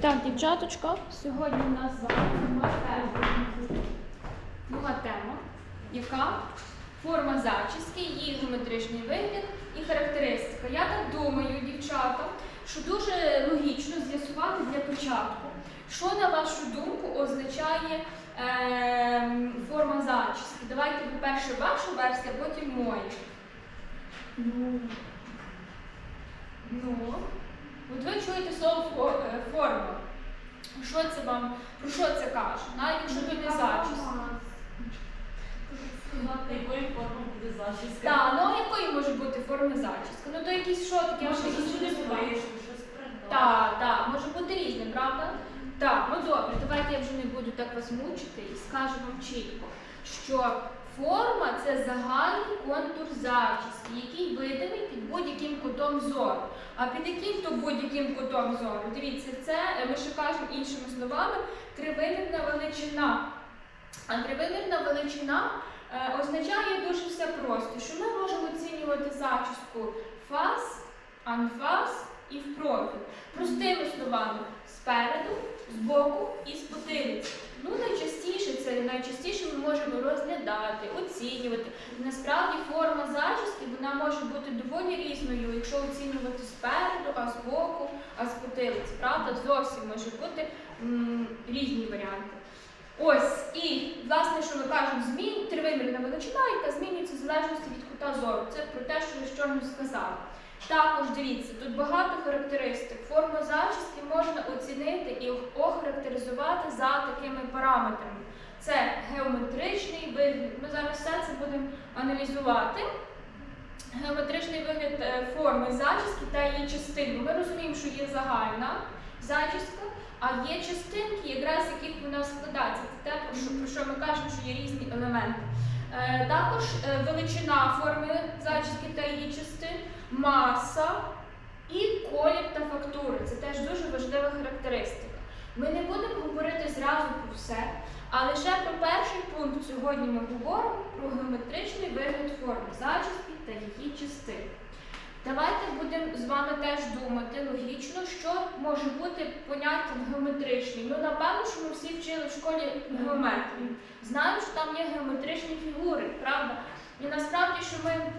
Так, дівчаточка, сьогодні у нас з нова тема. Яка форма зачіски, її геометричний вигляд і характеристика. Я так думаю, дівчата, що дуже логічно з'ясувати для початку, що на вашу думку означає ем, форма зачіски. Давайте, по-перше, вашу версію, а потім мою. Ну, Ну, от ви чуєте слово е, форма. Що це вам, про що це каже? Навіть якщо то не сказати, якої форми буде зачіска. Так, ну а якої може бути форми зачіска? Ну то якісь що таке Може, щось. Так, так, може бути різне, правда? Так, ну добре, давайте я вже не буду так вас мучити і скажу вам чітко, що форма це загальний контур зачіски, який видимий під будь-яким кутом зору. А під яким то будь-яким кутом зору? Дивіться, це е, ми ще кажемо іншими словами тривимірна величина. А тривимірна величина е, означає дуже все просто, що ми можемо оцінювати зачіску фас, анфас і в профіль. Простими словами, спереду, збоку і з. Ну, найчастіше це найчастіше ми можемо розглядати, оцінювати. Насправді форма зачіски вона може бути доволі різною, якщо оцінювати спереду, а збоку, а з потилиці. Правда, зовсім може бути різні варіанти. Ось, і власне, що ми кажемо, змін тривимірна величина, яка змінюється в залежності від кута зору. Це про те, що ви щойно сказали. Також дивіться, тут багато характеристик. Форму зачіски можна оцінити і охарактеризувати за такими параметрами. Це геометричний вигляд. Ми зараз все це будемо аналізувати. Геометричний вигляд е, форми зачіски та її частин. Ми розуміємо, що є загальна зачіска, а є частинки, якраз яких вона складається. Це те, про що, ми кажемо, що є різні елементи. Е, Також е, величина форми зачіски та її частин, маса і колір та фактура. Це теж дуже важлива характеристика. Ми не будемо говорити зразу про все, а лише про перший пункт сьогодні ми говоримо про геометричний вигляд форми зачіски та її частин. Давайте будемо з вами теж думати логічно, що може бути поняттям геометричний. Ну, напевно, що ми всі вчили в школі геометрію. Знаємо, що там є геометричні фігури, правда? І насправді, що ми,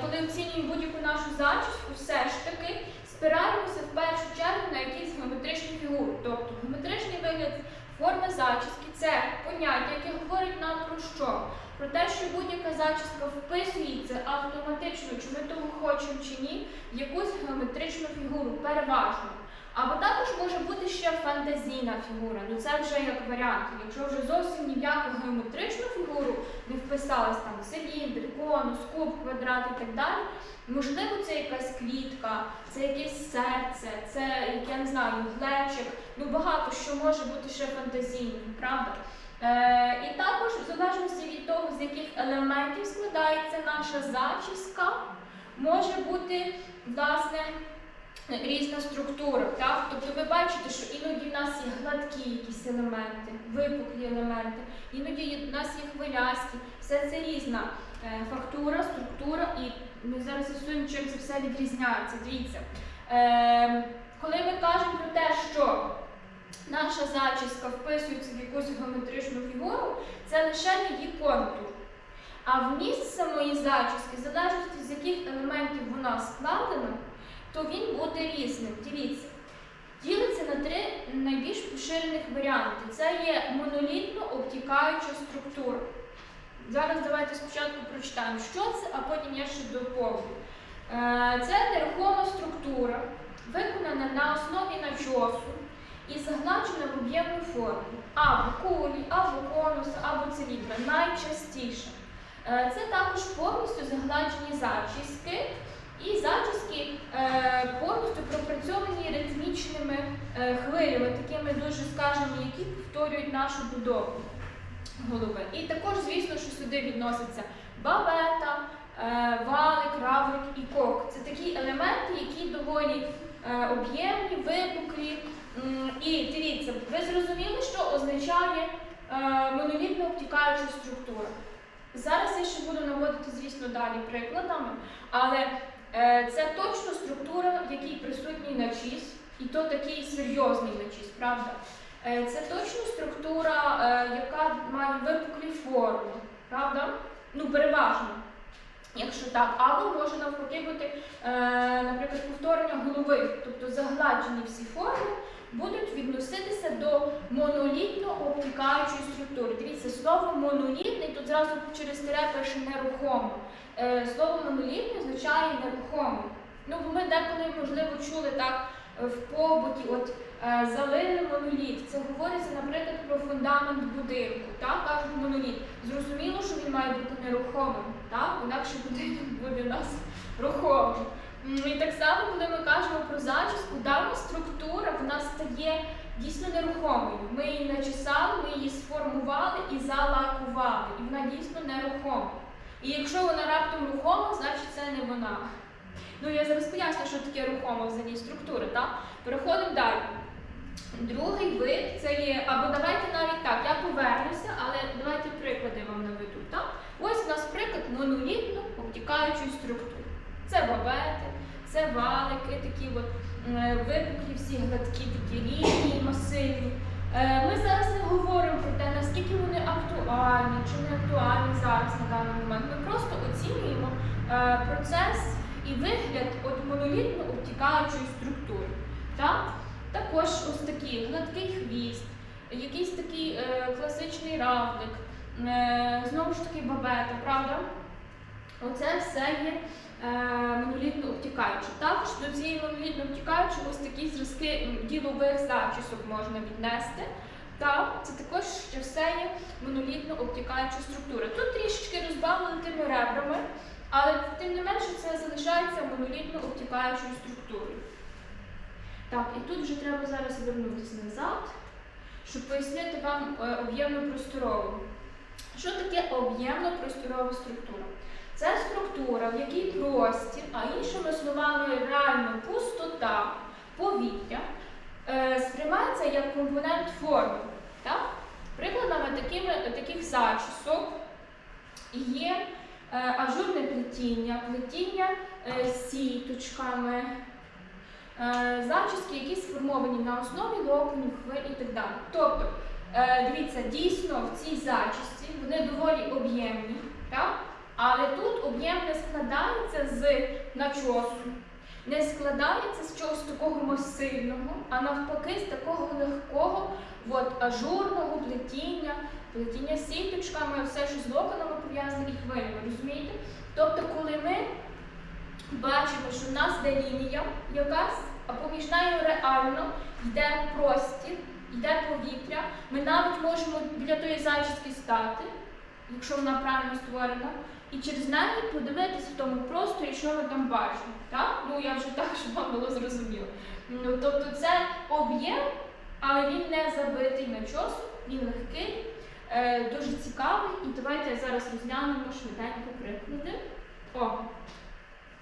коли оцінюємо будь-яку нашу зачіску, все ж таки спираємося в першу чергу на якісь геометричні фігури. Тобто геометричний вигляд форми зачіски це поняття, яке говорить нам про що? Про те, що будь-яка зачіска вписується автоматично, чи ми того хочемо чи ні, в якусь геометричну фігуру, переважно. Або також може бути ще фантазійна фігура. Ну це вже як варіант. Якщо вже зовсім ні в яку геометричну фігуру не вписалась там циліндр, конус, куб, квадрат і так далі. Можливо, це якась квітка, це якесь серце, це як я не знаю, глечик. Ну багато що може бути ще фантазійним, правда? Е, і також, в залежності від того, з яких елементів складається наша зачіска, може бути власне різна структура. Так? Тобто ви бачите, що іноді в нас є гладкі якісь елементи, випуклі елементи, іноді в нас є хвилясті. Все це різна е, фактура, структура, і ми зараз з'ясуємо, чим це все відрізняється. Дивіться. Е, коли ми кажемо про те, що наша зачіска вписується в якусь геометричну фігуру, це лише її контур. А вміст самої зачіски, в залежності з яких елементів вона складена, то він буде різним. Дивіться. Ділиться на три найбільш поширених варіанти. Це є монолітно обтікаюча структура. Зараз давайте спочатку прочитаємо, що це, а потім я ще доповню. Е, Це нерухома структура, виконана на основі начосу і загладжена в об'ємну форму або кулі, або конуса, або циліндра. Найчастіше. Е, Це також повністю загладжені зачіски, і зачіски е, повністю пропрацьовані ритмічними е, хвилями, такими дуже скажені, які повторюють нашу будову голови. І також, звісно, що сюди відносяться бабета, е, валик, равлик і кок. Це такі елементи, які доволі об'ємні, випуклі. І дивіться, ви зрозуміли, що означає монолітно обтікаюча структура. Зараз я ще буду наводити, звісно, далі прикладами, але це точно структура, в якій присутній начіс, І то такий серйозний начіс, правда? Е, Це точно структура, е, яка має випуклі форми, правда? Ну, переважно. Якщо так, або може навпаки бути, е, наприклад, повторення голови, тобто загладжені всі форми будуть відноситися до монолітно обтікаючої структури. Дивіться, слово монолітний тут зразу через тире пише нерухомо. Е, слово монолітний означає нерухомий. Ну, бо ми деколи, можливо, чули так е, в побуті, от е, залили моноліт. Це говориться, наприклад, про фундамент будинку. Так, кажуть моноліт. Зрозуміло, що він має бути нерухомим, так? Інакше будинок буде у нас рухомий. І так само, коли ми кажемо про зачіску, дана структура вона стає дійсно нерухомою. Ми її начесали, ми її сформували і залакували. І вона дійсно нерухома. І якщо вона раптом рухома, значить це не вона. Ну я зараз поясню, що таке рухома взагалі структура, так? Переходимо далі. Другий вид це є, або давайте навіть так, я повернуся, але давайте приклади вам наведу. Так? Ось у нас приклад монолітно обтікаючої структури. Це бабети, це валики, такі от е, випуклі, всі гладкі такі лінії, масивні. Е, Ми зараз не говоримо про те, наскільки вони актуальні чи не актуальні зараз на даний момент. Ми просто оцінюємо е, процес і вигляд от монолітно обтікаючої структури. Так? Також ось такий гладкий хвіст, якийсь такий е, класичний равлик, е, знову ж таки бабета, правда? Оце все є монолітно обтікаюче. Також до цієї монолітно обтікаючої ось такі зразки ділових зачісок можна віднести. Так, це також ще все є монолітно обтікаюча структура. Тут трішечки розбавлено тими ребрами, але тим не менше це залишається монолітно обтікаючою структурою. Так, і тут вже треба зараз вернутися назад, щоб пояснити вам е, об'ємну просторову. Що таке об'ємно просторова структура? Це структура, в якій простір, а іншими словами, реально пустота, повітря е, сприймається як компонент форми. Так? Прикладами такими, таких зачісок є е, ажурне плетіння, плетіння е, сіточками, зачіски, які сформовані на основі локонів, хвиль і так далі. Тобто, дивіться, дійсно в цій зачісці вони доволі об'ємні, так? Але тут об'єм не складається з начосу, не складається з чогось такого масивного, а навпаки з такого легкого от, ажурного плетіння, плетіння сіточками, все, що з локонами пов'язане і хвилями, розумієте? Тобто, коли ми бачимо, що в нас йде лінія якась, а поміж нею реально йде простір, йде повітря, ми навіть можемо біля тої зачіски стати, якщо вона правильно створена, і через неї подивитися в тому просторі, що ми там бачимо. Так? Ну я вже так, щоб вам було зрозуміло. Ну, тобто це об'єм, але він не забитий на часу, він легкий, е, дуже цікавий. І давайте зараз розглянемо швиденько приклади. О,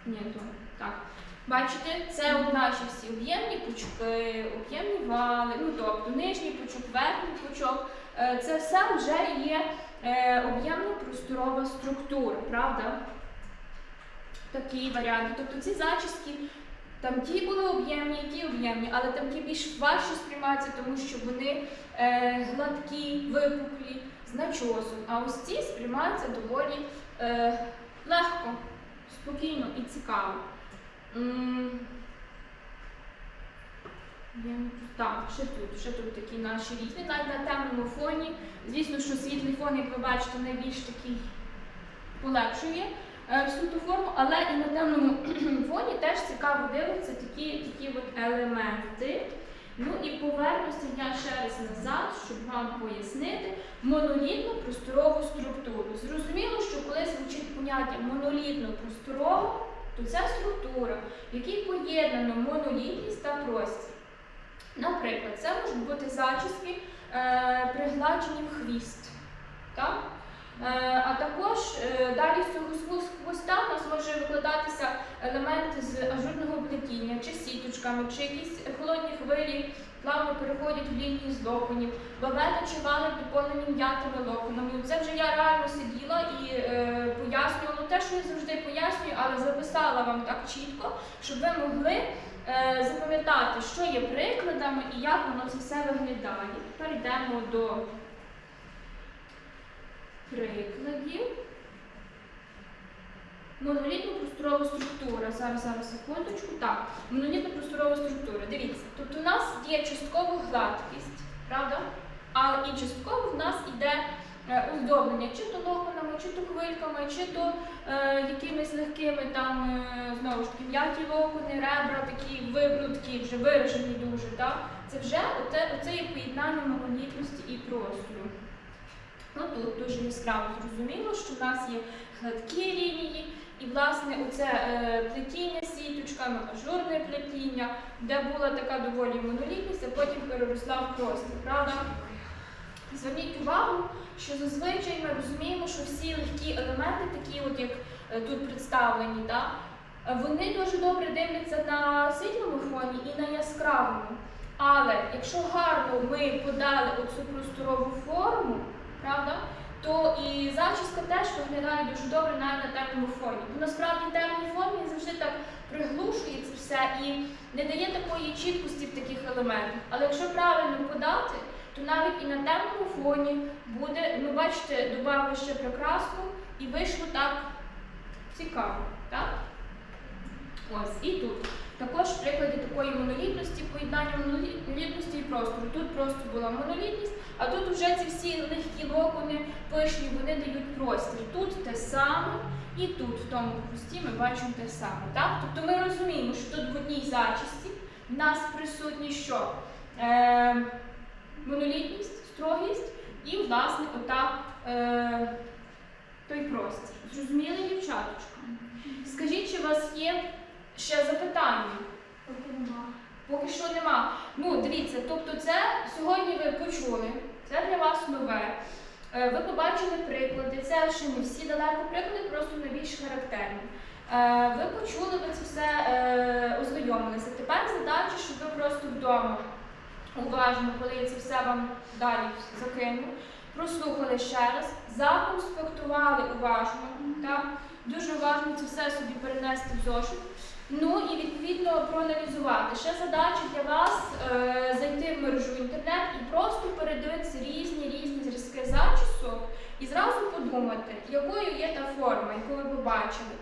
ні, то так. Бачите, це от наші всі об'ємні пучки, об'ємні вали, ну тобто нижній пучок, верхній пучок. Е, Це все вже є е, об'ємно просторова структура, правда? Такі варіанти. Тобто ці зачіски, там ті були об'ємні, ті об'ємні, але там ті більш важче сприймаються, тому що вони е, гладкі, випуклі, з начосом. А ось ці сприймаються доволі легко, спокійно і цікаво. М, Так, ще тут, ще тут такі наші різні, навіть на темному фоні. Звісно, що світлий фон, як ви бачите, найбільш такий полегшує е, всю ту форму, але і на темному фоні теж цікаво дивитися такі, такі от елементи. Ну і повернуся я ще раз назад, щоб вам пояснити монолітну просторову структуру. Зрозуміло, що коли звучить поняття монолітно просторова, то ця структура, в якій поєднано монолітність та простір. Наприклад, це можуть бути зачіски, е, пригладжені в хвіст. Так? Е, а також е, далі з цього хвоста у нас може викладатися елементи з ажурного плетіння, чи сіточками, чи якісь холодні хвилі плавно переходять в лінії з локонів, бабета чи валик доповнені м'ятими локонами. Це вже я реально сиділа і е, пояснювала те, що я завжди пояснюю, але записала вам так чітко, щоб ви могли запам'ятати, що є прикладами і як воно це все виглядає. Тепер йдемо до прикладів. Монолітна просторова структура. Зараз, зараз, секундочку. Так, монолітна просторова структура. Дивіться, тобто у нас є частково гладкість, правда? А і частково в нас іде е, оздоблення чи то локонами, чи то хвильками, чи то е, якимись легкими там, е, знову ж таки, м'які локони, ребра, такі вибрутки, вже виражені дуже. Так? Це вже оце, оце є поєднання монолітності і простору. Ну тут дуже яскраво зрозуміло, що в нас є гладкі лінії, і власне оце е, плетіння сіточками, ажурне плетіння, де була така доволі монолітність, а потім переросла в простір, правда? Зверніть увагу, що зазвичай ми розуміємо, що всі легкі елементи, такі, от як е, тут представлені, да, вони дуже добре дивляться на світлому фоні і на яскравому. Але якщо гарно ми подали оцю просторову форму, правда, то і зачіска теж виглядає дуже добре навіть на темному фоні. Бо насправді темний фон він завжди так приглушує це все і не дає такої чіткості в таких елементах. Але якщо правильно подати, то навіть і на темному фоні буде, ну бачите, додали ще прикраску і вийшло так цікаво. Так? Ось і тут. Також в прикладі такої монолітності, поєднання монолітності і простору. Тут просто була монолітність, а тут вже ці всі легкі локони пишні, вони дають простір. Тут те саме, і тут, в тому хрусті, ми бачимо те саме. Так? Тобто ми розуміємо, що тут в одній зачісті в нас присутні що? Е, монолітність, строгість і, власне, ота е, той простір. Зрозуміли, дівчаточка? Скажіть, чи у вас є ще запитання? Поки нема. Поки що нема. Ну, дивіться, тобто це сьогодні ви почули, це для вас нове. Е, Ви побачили приклади, це ще не всі далеко приклади, просто найбільш характерні. Е, Ви почули, ви це все е, ознайомилися. Тепер задача, щоб ви просто вдома уважно, коли я це все вам далі закину, прослухали ще раз, законспектували уважно, так? дуже уважно це все собі перенести в зошит. Ну і відповідно проаналізувати. Ще задача для вас е, зайти в мережу інтернет і просто передивитися різні різні зразки зачісок і зразу подумати, якою є та форма, яку ви побачили.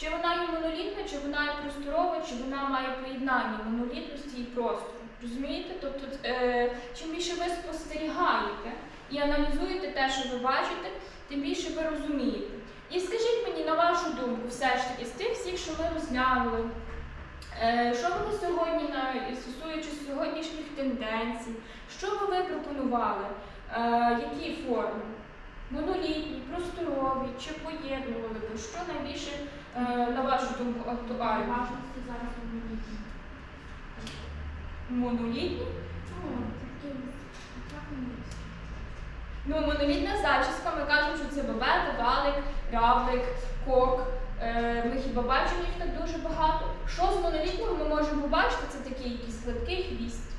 Чи вона є монолітна, чи вона є просторова, чи вона має поєднання монолітності і простору. Розумієте? Тобто, е, чим більше ви спостерігаєте і аналізуєте те, що ви бачите, тим більше ви розумієте. І скажіть мені, на вашу думку, все ж таки, з тих всіх, що ми розглянули, е, що ви сьогодні, стосуючись сьогоднішніх тенденцій, що би ви пропонували? Е, які форми? Монолітні, просторові, чи поєднували би? Що найбільше, на вашу думку, актуально? Зараз монолітні. Монолітні? Ну, монолітна зачіска, ми кажемо, що це бабет, валик, равлик, кок. Е, ми хіба бачимо їх так дуже багато. Що з монолітного ми можемо побачити? Це такий якийсь гладкий хвіст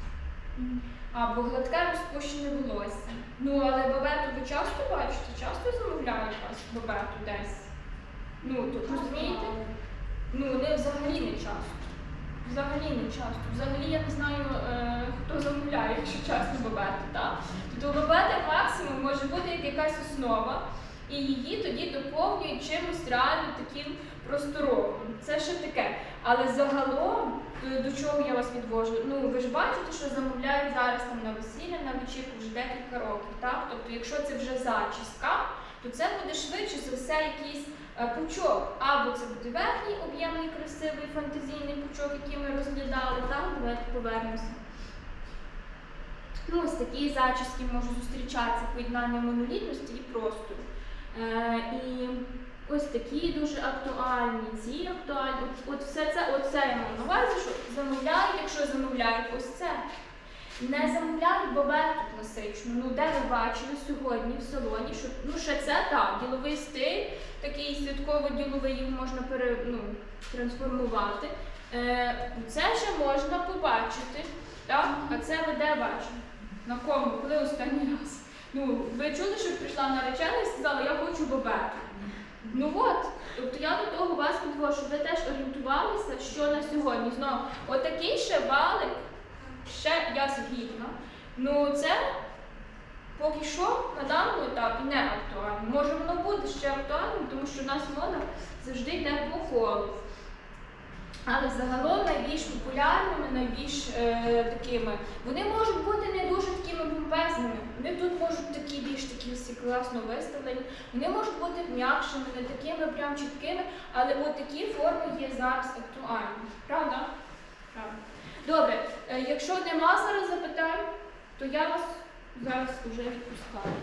або гладке розпущене волосся. Ну, але бабету ви часто бачите? Часто замовляють вас бабету десь? Ну, то розумієте? Ну, не взагалі не часто. Взагалі не часто. Взагалі я не знаю, е, хто замовляє, якщо чесно, бабету, так? Тобто бабета максимум може бути як якась основа, і її тоді доповнюють чимось реально таким просторовим. Це ще таке. Але загалом, е, до чого я вас відвожу? Ну, ви ж бачите, що замовляють зараз там на весілля, на вечірку вже декілька років. Так? Тобто, якщо це вже зачіска, то це буде швидше за все якийсь е, пучок. Або це буде верхній об'ємний, красивий фантазійний пучок, який ми розглядали, так? Давайте повернемося. Ну, ось такі зачіски можуть зустрічатися поєднання монолітності і простору. Е, і ось такі дуже актуальні, ці актуальні. От, все це, от це я маю на увазі, що замовляють, якщо замовляють ось це. Не замовляють бабету класичну. Ну, де ви бачили сьогодні в салоні, що ну ще це так, діловий стиль, такий святково-діловий його можна пере, ну, трансформувати. Е, це ще можна побачити. Так? А це ви де бачили? На кому? Коли останній раз? Ну, ви чули, що прийшла наречена і сказала, я хочу бабету. Ну от, Тобто я до того вас підвожу, щоб ви теж орієнтувалися, що на сьогодні. Знову, отакий ще валик, ще я згідна. Ну це поки що на даному етапі не актуально. Може воно буде ще актуальним, тому що в нас мода завжди йде по колу. Але загалом найбільш популярними, найбільш е, такими, вони можуть бути не дуже такими бомбезними. Вони тут можуть такі більш такі всі класно виставлені. Вони можуть бути м'якшими, не такими прям чіткими, але от такі форми є зараз актуальні. Правда? Правда. Добре, е, якщо нема зараз запитань, то я вас зараз уже відпускаю.